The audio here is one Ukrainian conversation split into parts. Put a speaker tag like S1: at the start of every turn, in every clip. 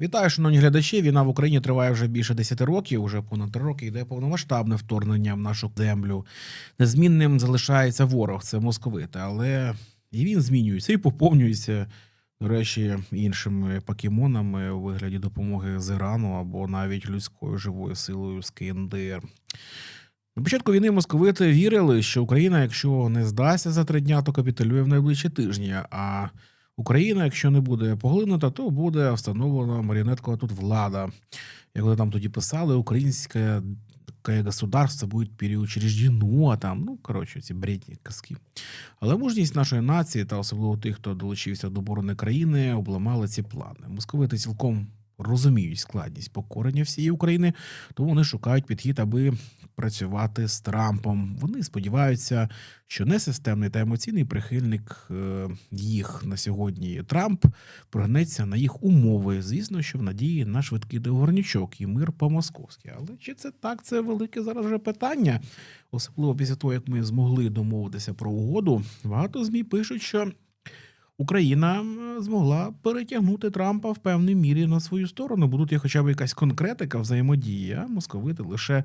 S1: Вітаю, шановні глядачі. Війна в Україні триває вже більше 10 років. Уже понад 3 роки йде повномасштабне вторгнення в нашу землю. Незмінним залишається ворог, це московити, але і він змінюється і поповнюється. До речі, іншими покемонами у вигляді допомоги з Ірану або навіть людською живою силою з КНДР. На початку війни московити вірили, що Україна, якщо не здасться за три дня, то капітулює в найближчі тижні. А Україна, якщо не буде поглинута, то буде встановлена маріонеткова тут влада. Як вони там тоді писали, українське государство буде переучреждено, а там, ну, коротше, ці бредні казки. Але мужність нашої нації та особливо тих, хто долучився до оборони країни, обламали ці плани. Московити цілком розуміють складність покорення всієї України, тому вони шукають підхід, аби працювати з Трампом. Вони сподіваються, що несистемний та емоційний прихильник е, їх на сьогодні Трамп прогнеться на їх умови. Звісно, що в надії на швидкий договорнячок і мир по-московськи. Але чи це так? Це велике зараз вже питання, особливо після того, як ми змогли домовитися про угоду. Багато змі пишуть, що. Україна змогла перетягнути Трампа в певній мірі на свою сторону, бо тут є хоча б якась конкретика взаємодії, а московити лише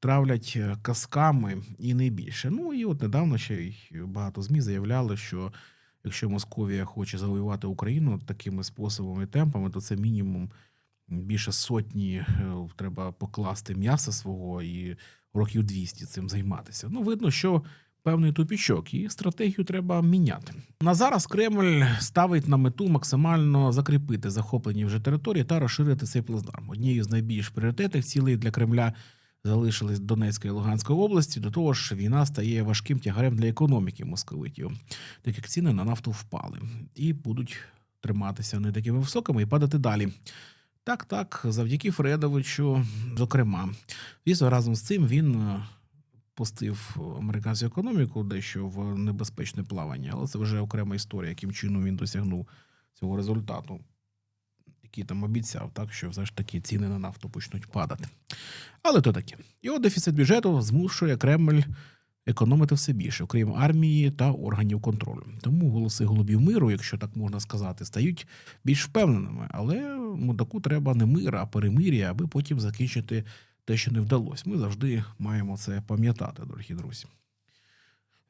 S1: травлять е, казками і не більше. Ну і от недавно ще й багато ЗМІ заявляли, що якщо Московія хоче завоювати Україну такими способами і темпами, то це мінімум більше сотні е, треба покласти м'яса свого і років 200 цим займатися. Ну, видно, що певний тупічок, і стратегію треба міняти. На зараз Кремль ставить на мету максимально закріпити захоплені вже території та розширити цей плацдарм. Однією з найбільш пріоритетних цілей для Кремля залишились Донецька і Луганська області. До того ж, війна стає важким тягарем для економіки московитів, так як ціни на нафту впали і будуть триматися не такими високими і падати далі. Так, так, завдяки Фредовичу, зокрема, звісно, разом з цим він е, пустив американську економіку дещо в небезпечне плавання, але це вже окрема історія, яким чином він досягнув цього результату, який там обіцяв, так що все ж таки ціни на нафту почнуть падати. Але то таке. От дефіцит бюджету змушує Кремль економити все більше, окрім армії та органів контролю. Тому голоси голубів миру, якщо так можна сказати, стають більш впевненими. Але мудаку треба не мир, а перемир'я, аби потім закінчити те, що не вдалося. Ми завжди маємо це пам'ятати, дорогі друзі.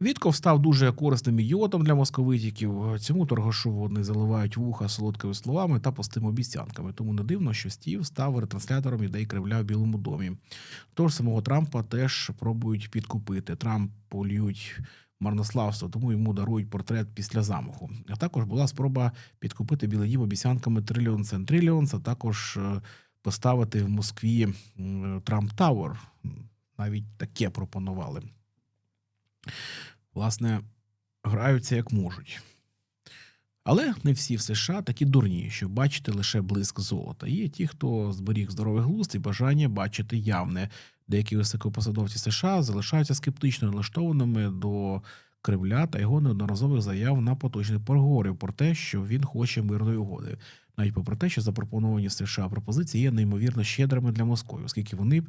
S1: Вітков став дуже корисним ідіотом для московитіків. Цьому торгашу вони заливають вуха солодкими словами та пустими обіцянками. Тому не дивно, що Стів став ретранслятором ідей Кремля в Білому домі. Тож самого Трампа теж пробують підкупити. Трамп полюють марнославство, тому йому дарують портрет після замаху. А також була спроба підкупити Білий Дім обіцянками Трильйонс and Трильйонс, а також е, поставити в Москві Трамп Тауер. Навіть таке пропонували. Власне, граються як можуть. Але не всі в США такі дурні, щоб бачити лише блиск золота. Є ті, хто зберіг здоровий глузд і бажання бачити явне. Деякі високопосадовці США залишаються скептично налаштованими до Кремля та його неодноразових заяв на поточних переговорів про те, що він хоче мирної угоди, навіть попри те, що запропоновані США пропозиції є неймовірно щедрими для Москви, оскільки вони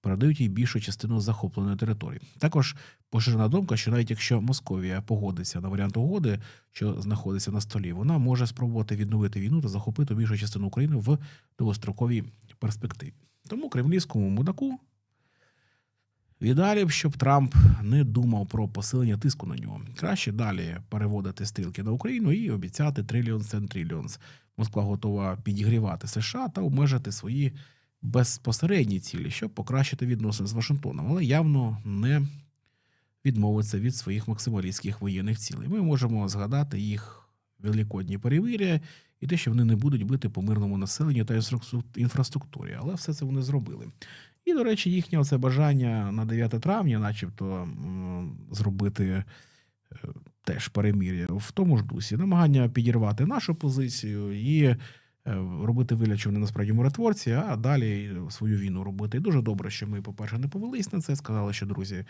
S1: передають їй більшу частину захопленої території. Також поширена думка, що навіть якщо Московія погодиться на варіант угоди, що знаходиться на столі, вона може спробувати відновити війну та захопити більшу частину України в довгостроковій перспективі. Тому кремлівському мудаку віддалі б, щоб Трамп не думав про посилення тиску на нього. Краще далі переводити стрілки на Україну і обіцяти трильйонс трильйонс. Москва готова підігрівати США та обмежити свої безпосередні цілі, щоб покращити відносини з Вашингтоном, але явно не відмовиться від своїх максималістських воєнних цілей. Ми можемо згадати їх великодні перевір'я і те, що вони не будуть бити по мирному населенню та інфраструк- інфраструктурі, але все це вони зробили. І, до речі, їхнє це бажання на 9 травня, начебто, зробити е, теж перемір'я в тому ж дусі, намагання підірвати нашу позицію і е, робити вигляд, що вони насправді миротворці, а далі свою війну робити. І дуже добре, що ми, по-перше, не повелись на це. Сказали, що друзі,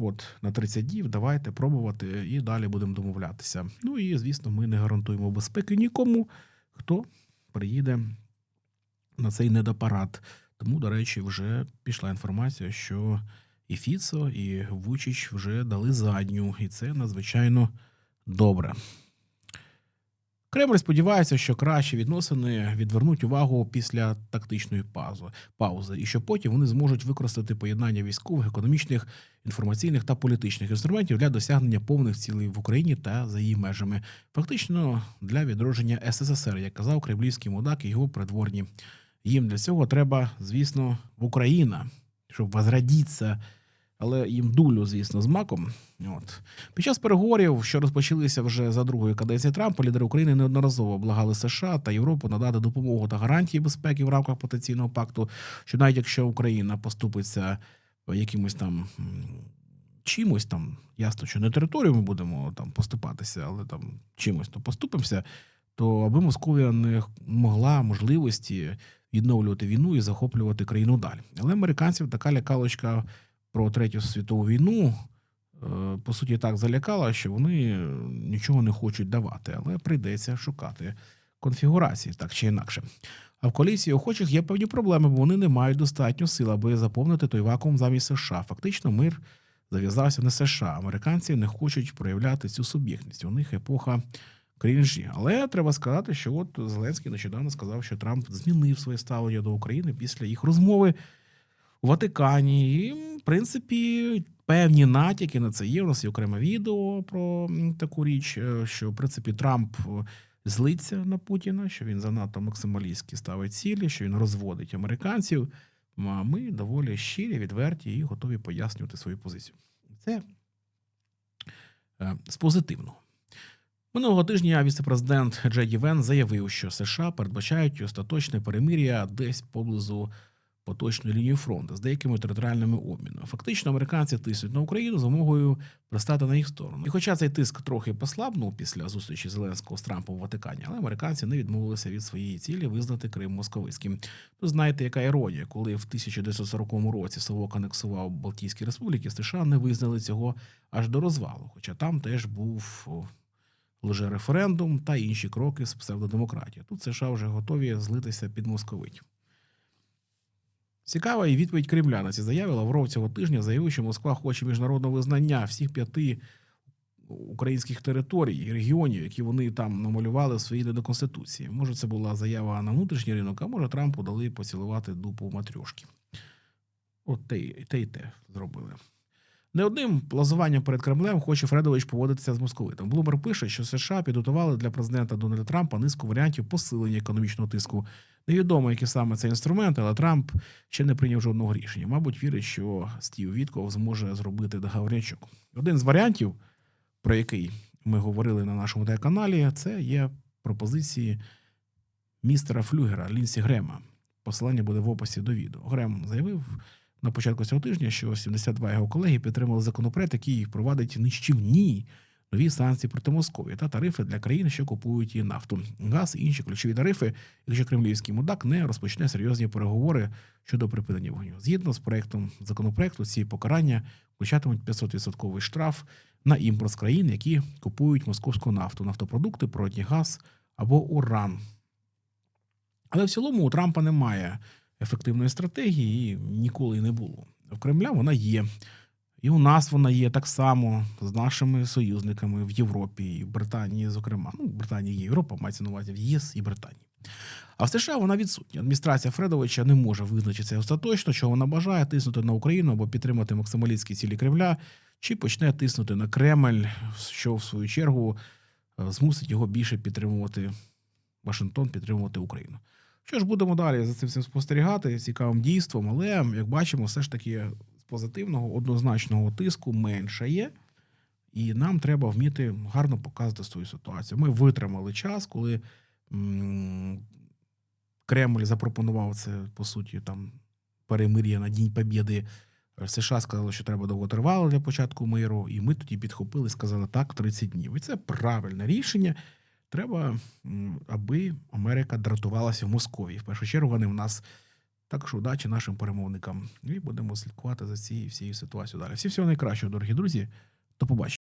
S1: от на 30 днів давайте пробувати і далі будемо домовлятися. Ну і звісно, ми не гарантуємо безпеки нікому, хто приїде на цей недопарад. Тому, до речі, вже пішла інформація, що і Фіцо, і Вучич вже дали задню, і це надзвичайно добре. Кремль сподівається, що кращі відносини відвернуть увагу після тактичної паузи, і що потім вони зможуть використати поєднання військових, економічних, інформаційних та політичних інструментів для досягнення повних цілей в Україні та за її межами, фактично для відродження СССР, як казав кремлівський мудак і його придворні. Їм для цього треба, звісно, в Україна, щоб возродитися, але їм дулю, звісно, з маком. От. Під час переговорів, що розпочалися вже за другої каденції Трампа, лідери України неодноразово благали США та Європу надати допомогу та гарантії безпеки в рамках потенційного пакту, що навіть якщо Україна поступиться якимось там чимось там, ясно, що не територію ми будемо там поступатися, але там чимось то поступимося, то аби Московія не могла можливості відновлювати війну і захоплювати країну далі. Але американців така лякалочка про третю світову війну е, по суті так залякала, що вони нічого не хочуть давати, але прийдеться шукати конфігурації так чи інакше. А в коаліції охочих є певні проблеми, бо вони не мають достатньо сил, аби заповнити той вакуум замість США. Фактично, мир зав'язався не США. Американці не хочуть проявляти цю суб'єктність. У них епоха крінжі. Але треба сказати, що от Зеленський нещодавно сказав, що Трамп змінив своє ставлення до України після їх розмови у Ватикані. І, в принципі, певні натяки на це є. У нас є окреме відео про таку річ, е, що в принципі Трамп е, злиться на Путіна, що він занадто максималістськи ставить цілі, що він розводить американців. А ми доволі щирі, відверті і готові пояснювати свою позицію. Це е, з позитивного. Минулого тижня віцепрезидент Джеді Вен заявив, що США передбачають остаточне перемир'я десь поблизу поточної лінії фронту з деякими територіальними обмінами. Фактично, американці тиснуть на Україну з вимогою пристати на їх сторону. І хоча цей тиск трохи послабнув після зустрічі Зеленського з Трампом в Ватикані, але американці не відмовилися від своєї цілі визнати Крим московицьким. То знаєте, яка іронія, коли в 1940 році Совок анексував Балтійські республіки, США не визнали цього аж до розвалу. Хоча там теж був о, лжереферендум та інші кроки з псевдодемократії. Тут США вже готові злитися під московитів. Цікава і відповідь Кремля на ці заяви. Лавров цього тижня заявив, що Москва хоче міжнародного визнання всіх п'яти українських територій і регіонів, які вони там намалювали в своїй до конституції. Може, це була заява на внутрішній ринок, а може Трампу дали поцілувати дупу матрьошки. От те, й- те те зробили. Не одним плазуванням перед Кремлем хоче Фредович поводитися з московитом. Блумер пише, що США підготували для президента Дональда Трампа низку варіантів посилення економічного тиску. Невідомо, які саме це інструменти, але Трамп ще не прийняв жодного рішення. Мабуть, вірить, що Стів Вітков зможе зробити договорнячок. Один з варіантів, про який ми говорили на нашому телеканалі, це є пропозиції містера Флюгера Лінсі Грема. Посилання буде в описі до відео. Грем заявив на початку цього тижня, що 72 його колеги підтримали законопроект, який впровадить нищівні нові санкції проти Московії та тарифи для країн, що купують її нафту, газ і інші ключові тарифи, якщо кремлівський мудак не розпочне серйозні переговори щодо припинення вогню. Згідно з проектом законопроекту, ці покарання включатимуть 500% штраф на імпорт з країн, які купують московську нафту, нафтопродукти, природній газ або уран. Але в цілому у Трампа немає ефективної стратегії ніколи не було. В Кремля вона є. І у нас вона є так само з нашими союзниками в Європі і Британії, зокрема. Ну, в Британії є Європа, мається на увазі в ЄС і Британії. А в США вона відсутня. Адміністрація Фредовича не може визначитися остаточно, що вона бажає тиснути на Україну або підтримати максималістські цілі Кремля, чи почне тиснути на Кремль, що в свою чергу е, змусить його більше підтримувати Вашингтон, підтримувати Україну. Що ж, будемо далі за цим всім спостерігати цікавим дійством, але як бачимо, все ж таки з позитивного однозначного тиску менше є. І нам треба вміти гарно показати свою ситуацію. Ми витримали час, коли Кремль запропонував це, по суті, там перемир'я на День Побєди. США сказали, що треба довготривало для початку миру, і ми тоді підхопили, сказали так, 30 днів. І це правильне рішення. Треба, аби Америка дратувалася в Московії. В першу чергу вони в нас. Також удачі нашим перемовникам. І будемо слідкувати за цією всією ситуацією далі. Всі всього найкращого, дорогі друзі. До побачення.